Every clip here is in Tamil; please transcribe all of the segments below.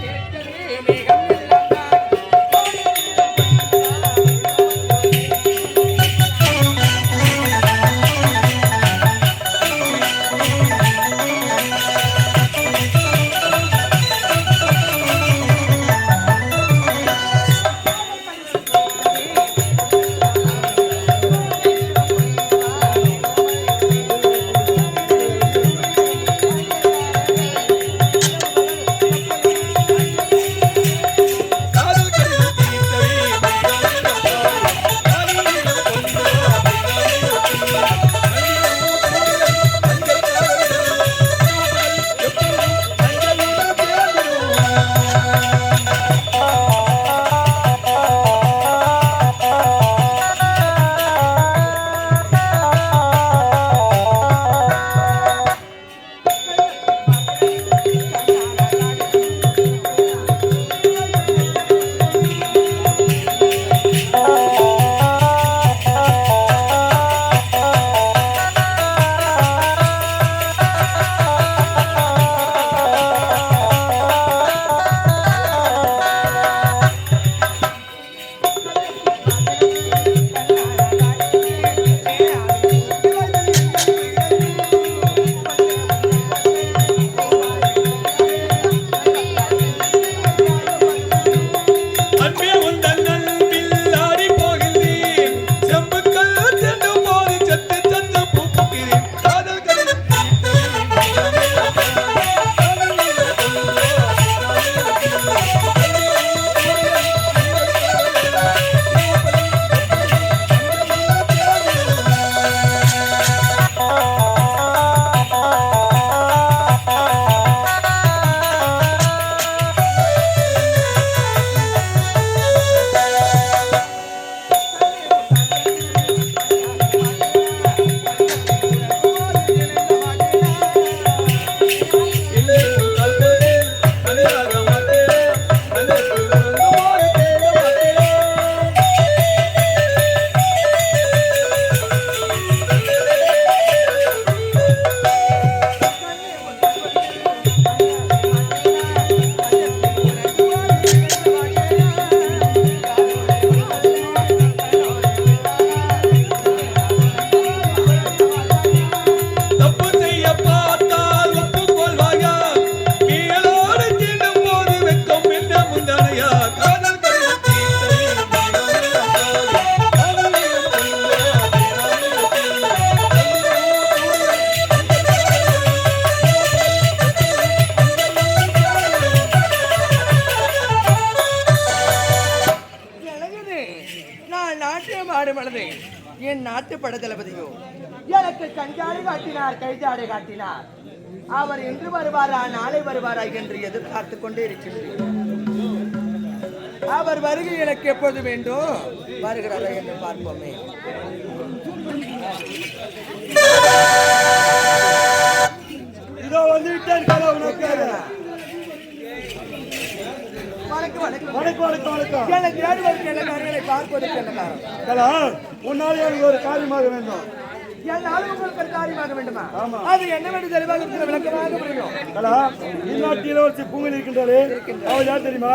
கேட்கவே மேகம் நாட்டு பட தளபதியும் எனக்கு கஞ்சாடை காட்டினார் கைஜாடை காட்டினார். அவர் இன்று வருவாரா நாளை வருவாரா என்று எதிர்பார்த்து கொண்டே இருக்கின்றேன். அவர் வருகை எனக்கு எப்போது வேண்டும் வருகிறாரா என்று பார்ப்போமே. இதோ வந்துவிட்டேன் கலவு நோக்கிறேன் வணக்கம். வணக்கம் வணக்கம் எனக்கு நாடுவது உன்னால் எனக்கு ஒரு காரியமாக வேண்டும் என்னால் உங்களுக்கு ஒரு காரியமாக வேண்டுமா அது என்னவென்று தெளிவாக விளக்கமாக புரியும் கலா இந்நாட்டில் ஒரு பூங்கல் இருக்கின்றாலே அவள் யார் தெரியுமா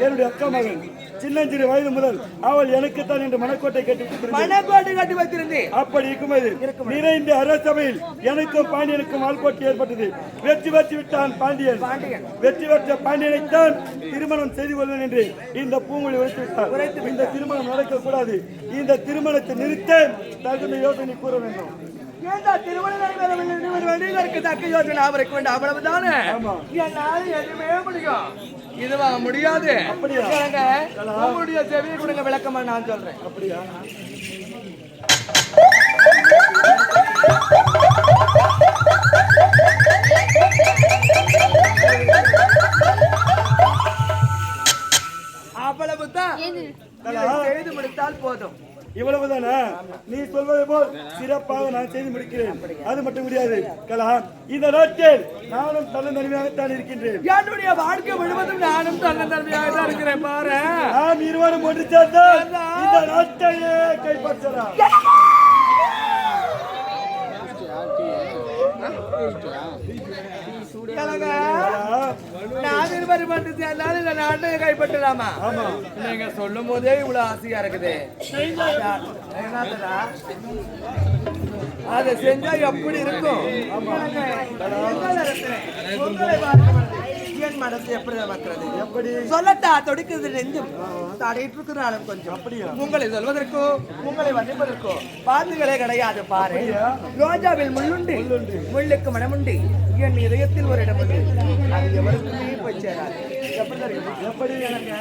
என்னுடைய அக்கா மகன் சின்னஞ்சிறு வயது முதல் அவள் எனக்குத்தான் என்று மனக்கோட்டை கட்டி மனக்கோட்டை கட்டி வைத்திருந்தேன் அப்படி இருக்கும்போது நிறைந்த அரசபையில் எனக்கும் பாண்டியனுக்கும் ஆள்போட்டி ஏற்பட்டது. வெற்றி பெற்று விட்டான் பாண்டியன். வெற்றி பெற்ற பாண்டியனைத்தான் திருமணம் செய்து கொள்வேன் என்று இந்த பூமொழி உரைத்து விட்டார் இந்த திருமணம் நடக்க கூடாது இந்த திருமணத்தை நிறுத்த தகுந்த யோசனை கூற வேண்டும். ஏண்டா திருமணம் வெளியிலருக்கு தக்க யோசனை? அவருக்கு வேண்டும். அவ்வளவுதானே? ஆமா. என்னால எதுவுமே முடியும். இதுவா முடியாது. அப்படியா? கேளுங்க, உங்களுடைய செவியை கொடுங்க விளக்கமா நான் சொல்றேன். அப்படியா? இவ்வளவுதானா? நீ சொல்வதை போல் சிறப்பாக நான் செய்து முடிக்கிறேன். அது மட்டும் முடியாது. கலா இந்த நாட்டில் நானும் தன்னந்தனிமையாகத்தான் இருக்கின்றேன். என்னுடைய வாழ்க்கை முழுவதும் நானும் தன்னந்தன்மையாக தான் இருக்கிறேன். பாரு. நாம் இருவரும் ஒன்று சேர்ந்தால் இந்த நாட்டையே கைப்பற்றலாம். கேளுங்க, கலா, நான் இருவரும் மட்டும் சேர்ந்தாலும் இந்த நாட்டை கைப்பற்றலாமா? ஆமா. நீங்க சொல்லும் போதே இவ்வளவு ஆசையா இருக்குது? அதை செஞ்சா எப்படி இருக்கும்? என் மனசு எப்படி நமக்கிறது எப்படி? சொல்லட்டா தொடுக்கிறது நெஞ்சும் தடையிட்டு இருக்கிறாலும் கொஞ்சம். அப்படியா? உங்களை சொல்வதற்கோ உங்களை வந்திப்பதற்கோ வார்த்தைகளே கிடையாது பாரு. ரோஜாவில் முள்ளுண்டு. முள்ளுக்கு மனமுண்டு என் இதயத்தில் ஒரு இடம் உண்டு. அது எவருக்குமே போய் சேராது. எப்படி தெரியுமா? எப்படி எனக்கு?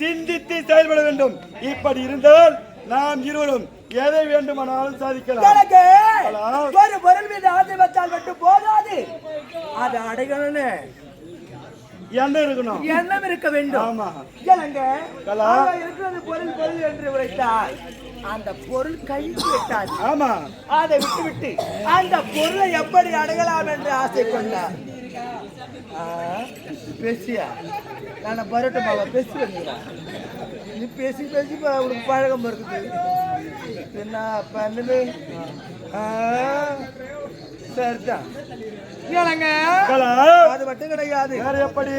சிந்தித்து செயல்பட வேண்டும். இப்படி இருந்தால் நாம் இருவரும் எதை வேண்டுமானாலும் சாதிக்கலாம். எனக்கு. ஒரு பொருள் மீது ஆசை வச்சால் மட்டும் போதாது. அதை அடையணும்னு. என்ன இருக்கணும்? எண்ணம் இருக்க வேண்டும். ஆமா. அங்க இருக்கிறது பொருள் பொருள் என்று உரைத்தால் அந்த பொருள் கழித்து விட்டார் ஆமா. அதை விட்டு விட்டு அந்த பொருளை எப்படி அடையலாம் என்று ஆசை கொண்டார் பேசியா? நான் பரட்டும் பாபா பேசி வந்துடுறேன் நீ பேசி பேசி பா, உனக்கு பழக்கம் இருக்குது. என்ன பண்ணுது சரிதான் அது மட்டும் கிடையாது. எப்படி?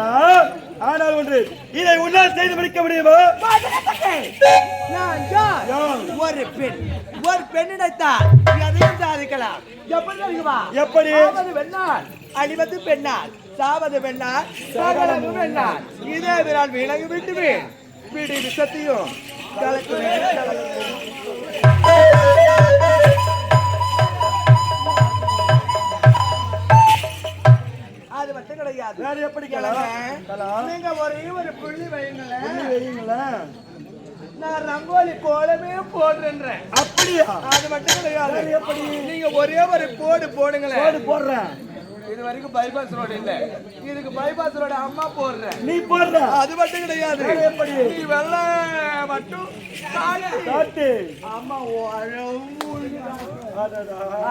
நான் ஆனால் ஒன்று இதை உன்னால் செய்து முடிக்க முடியுமா? ஒரு பெண். ஒரு பெண்ணிடத்தால் எதையும் சாதிக்கலாம். எப்படி பெண்ணால் அழிவது பெண்ணால் சாவது பெண்ணால் சகலமும் பெண்ணால் இதே விரால் விலங்கு விட்டுவேன் பிடி விஷத்தையும். அது மட்டும் கிடையாது. வேற எப்படி நீங்க ஒரே ஒரு புள்ளி வையுங்களேன். நான் ரங்கோலி கோலமே போடுறேன்றேன். அப்படியா? அது மட்டும் கிடையாது. எப்படி? நீங்க ஒரே ஒரு போடு போடுங்களேன். போடு போடுறேன். இது வரைக்கும் பைபாஸ் ரோடு இல்ல. இதுக்கு பைபாஸ் ரோடு அம்மா போடுறேன் நீ போடுற. அது மட்டும் கிடையாது? நீ வெள்ள மட்டும் அம்மா.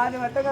அது மட்டும்